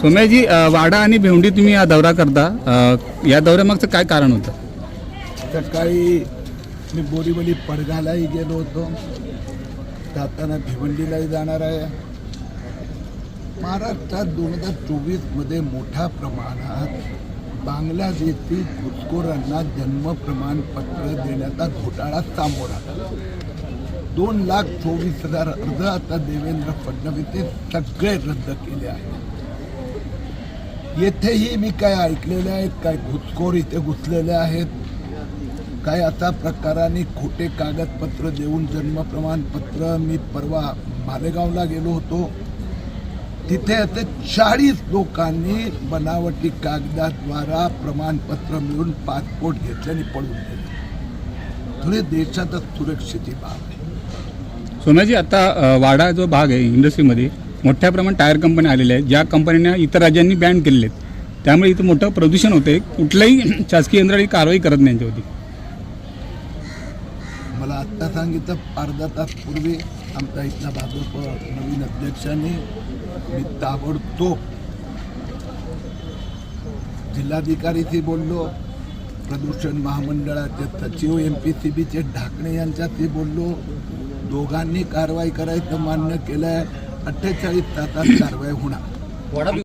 सोम्याजी वाडा आणि भेवंडी तुम्ही हा दौरा करता. अ, या दौऱ्यामागचं काय कारण होतं? सकाळी मी बोरीवली पडगालाही गेलो होतो. जाताना भिवंडीलाही जाणार आहे. महाराष्ट्रात दोन हजार चोवीसमध्ये मोठ्या प्रमाणात बांगलादेशी घुसखोरांना जन्म प्रमाणपत्र देण्याचा घोटाळा सामोरा. आला. दोन लाख चोवीस हजार अर्ज आता देवेंद्र फडणवीस हे सगळे रद्द केले आहेत. येथेही मी काय ऐकलेले आहेत काय घुसखोर इथे घुसलेले आहेत काय आता प्रकाराने खोटे कागदपत्र देऊन जन्म प्रमाणपत्र मी परवा मालेगावला गेलो होतो. तिथे असे चाळीस लोकांनी बनावटी कागदाद्वारा प्रमाणपत्र मिळून पासपोर्ट घेतल्याने पळून गेले. थोडे देशातच सुरक्षेची बाब आहे. सोनाजी आता वाडा जो भाग आहे इंडस्ट्रीमध्ये मोठ्या प्रमाणात टायर कंपन्या आलेल्या आहेत ज्या कंपन्यांना इतर राज्यांनी बॅन केलेले आहेत त्यामुळे इथं मोठं प्रदूषण होते कुठल्याही शासकीय यंत्रणा कारवाई करत नाही यांच्यावरती. मला आत्ता सांगितलं अर्धा तास पूर्वी आमचा इथला भाजप नवीन अध्यक्षांनी मी ताबडतोब जिल्हाधिकारीशी बोललो प्रदूषण महामंडळाचे सचिव एम पी सी बीचे ढाकणे यांच्याशी बोललो. दोघांनी कारवाई करायचं मान्य केलं आहे अठ्ठेचाळीस तासात कारवाई होणार.